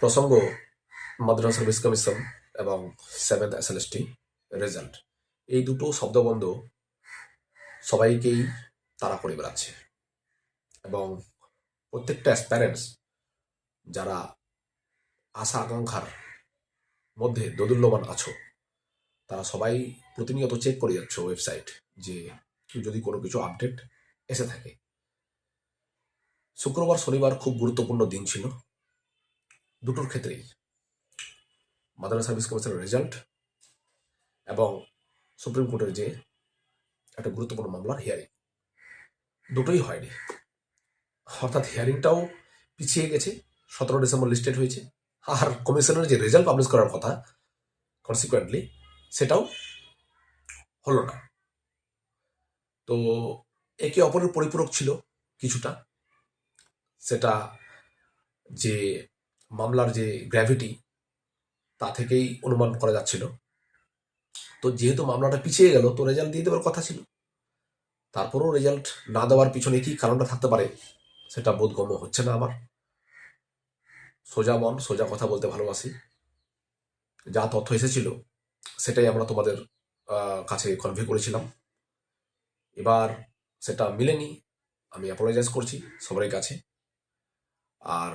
প্রসঙ্গ, Madras service commission এবং seventh SLST result এই দুটো শব্দবন্ধ সবাইকেই তারা করে বেড়াচ্ছে। এবং প্রত্যেকটা প্যারেন্টস যারা আশা আকাঙ্ক্ষার মধ্যে দোদুল্যমান আছো, তারা সবাই প্রতিনিয়ত চেক করে যাচ্ছ ওয়েবসাইট যে যদি কোনো কিছু আপডেট এসে থাকে। শুক্রবার, শনিবার খুব গুরুত্বপূর্ণ দিন ছিল। দুটোর ক্ষেত্রেই। মাদ্রাসা সার্ভিস কমিশনের রেজাল্ট এবং সুপ্রিম কোর্টের যে একটা গুরুত্বপূর্ণ মামলার হিয়ারিং দুটোই হয়নি। অর্থাৎ হিয়ারিংটাও পিছিয়ে গেছে, সতেরো ডিসেম্বর লিস্টেড হয়েছে। আর কমিশনের যে রেজাল্ট পাবলিশ করার কথা কনসিকুয়েন্টলি সেটাও হলো না। তো একে অপরের পরিপূরক ছিল কিছুটা। সেটা যে মামলার যে গ্র্যাভিটি তা থেকেই অনুমান করা যাচ্ছিল। তো যেহেতু মামলাটা পিছিয়ে গেল, তো রেজাল্ট দিয়ে দেওয়ার কথা ছিল। তারপরেও রেজাল্ট না দেওয়ার পিছনে কি কারণটা থাকতে পারে, সেটা বোধগম্য হচ্ছে না আমার। সোজা মন, সোজা কথা বলতে ভালোবাসি। যা তথ্য এসেছিল, সেটাই আমরা তোমাদের কাছে কনভে করেছিলাম। এবার সেটা মিলেনি, আমি অ্যাপোলোজাইজ করছি সবারই কাছে। আর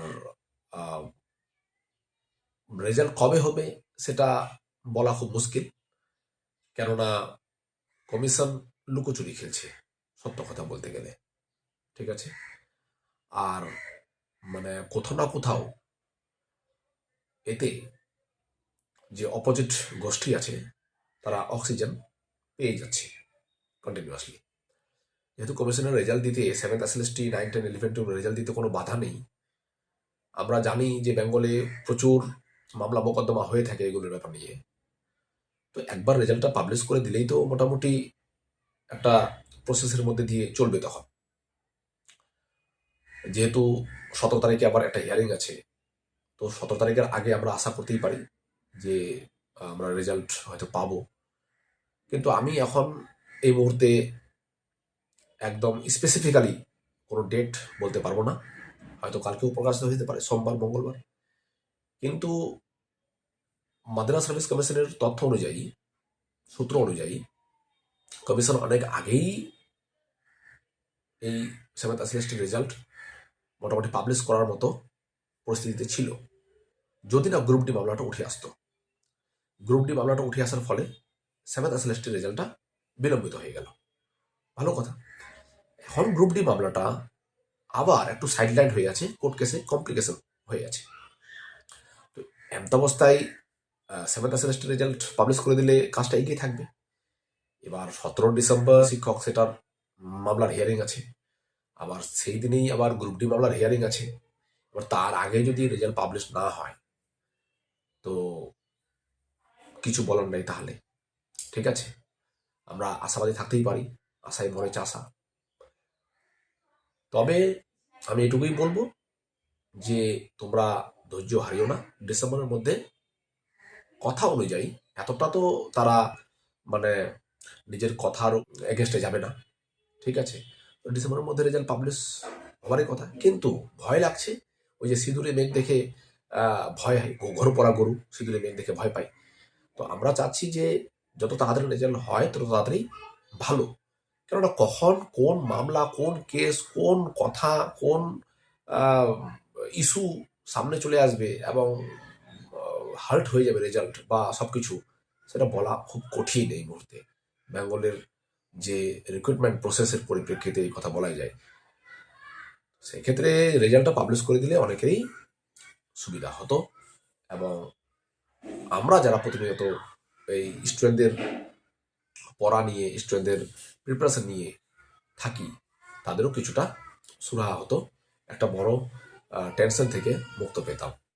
রেজাল্ট কবে হবে সেটা বলা খুব মুশকিল। কেননা কমিশন লুকোচুরি খেলছে, সত্য কথা বলতে গেলে। ঠিক আছে? আর মানে কোথাও না কোথাও এতে যে অপোজিট গোষ্ঠী আছে, তারা অক্সিজেন পেয়ে যাচ্ছে কন্টিনিউয়াসলি যেহেতু কমিশনের রেজাল্ট দিতে seventh SLST nine ten eleven two result দিতে কোনো বাধা নেই, আমরা জানি যে বেঙ্গলে প্রচুর মামলা মোকদ্দমা হয়ে থাকে এগুলোর ব্যাপার নিয়ে। তো একবার রেজাল্টটা পাবলিশ করে দিলেই তো মোটামুটি একটা প্রসেসের মধ্যে দিয়ে চলবে তখন। যেহেতু সতেরো তারিখে আবার একটা হিয়ারিং আছে, তো সতেরো তারিখের আগে আমরা আশা করতেই পারি যে আমরা রেজাল্ট হয়তো পাবো। কিন্তু আমি এখন এই মুহূর্তে একদম স্পেসিফিক্যালি কোনো ডেট বলতে পারব না। হয়তো কালকেও প্রকাশিত হতে পারে, সোমবার, মঙ্গলবার। কিন্তু মাদ্রাস সার্ভিস কমিশনের তথ্য অনুযায়ী, সূত্র অনুযায়ী, কমিশন অনেক আগেই এই সেভেন্থ এসএলএসটির রেজাল্ট মোটামুটি পাবলিশ করার মতো পরিস্থিতিতে ছিল। যদি না গ্রুপ ডি মামলাটা উঠে আসতো। গ্রুপ ডি মামলাটা উঠে আসার ফলে সেভেন্থ এসএলএসটির রেজাল্টটা বিলম্বিত হয়ে গেল। ভালো কথা। এখন গ্রুপ ডি মামলাটা আবার একটু সাইডলাইন হয়ে আছে কোর্ট কেসে কমপ্লিকেশন হয়ে আছে। তো এমত অবস্থায় সেভেন্থ সেমিস্টার রেজাল্ট পাবলিশ করে দিলে কাজটা এগিয়ে থাকবে। এবার সতেরো ডিসেম্বর শিক্ষক সেটার মামলার হিয়ারিং আছে। আবার সেই দিনেই আবার গ্রুপ ডি মামলার হিয়ারিং আছে। এবার তার আগে যদি রেজাল্ট পাবলিশ না হয়, তো কিছু বলার নেই তাহলে। ঠিক আছে? আমরা আশাবাদী থাকতেই পারি আশাই মরে চাষা। তবে আমি এটুকুই বলব যে তোমরা ধৈর্য হারিও না ডিসেম্বরের মধ্যে। কথা অনুযায়ী, এতটা তো তারা মানে নিজের কথার এগেনস্টে যাবে না। ঠিক আছে? ডিসেম্বরের মধ্যে রেজাল্ট পাবলিশ হবারই কথা। কিন্তু ভয় লাগছে, ওই যে সিঁদুরে মেঘ দেখে ভয় ঘর পড়া গরু সিঁদুরে মেঘ দেখে ভয় পাই তো আমরা চাচ্ছি যে যত তাড়াতাড়ি রেজাল্ট হয়, তত তাড়াতাড়ি ভালো। কেননা কখন কোন মামলা, কোন কেস কোন কথা, কোন ইস্যু সামনে চলে আসবে এবং হার্ট হয়ে যাবে রেজাল্ট বা সব কিছু সেটা বলা খুব কঠিন এই মুহূর্তে। বেঙ্গলের যে রিক্রুটমেন্ট প্রসেসের পরিপ্রেক্ষিতে এই কথা বলাই যায়। সেক্ষেত্রে রেজাল্টটা পাবলিশ করে দিলে অনেকেরই সুবিধা হতো এবং আমরা যারা প্রতিনিয়ত এই স্টুডেন্টদের পড়া নিয়ে স্টুডেন্টদের প্রিপারেশন নিয়ে থাকি, তাদেরও কিছুটা সুরাহা হতো। একটা বড় টেনশন থেকে মুক্ত পেতাম।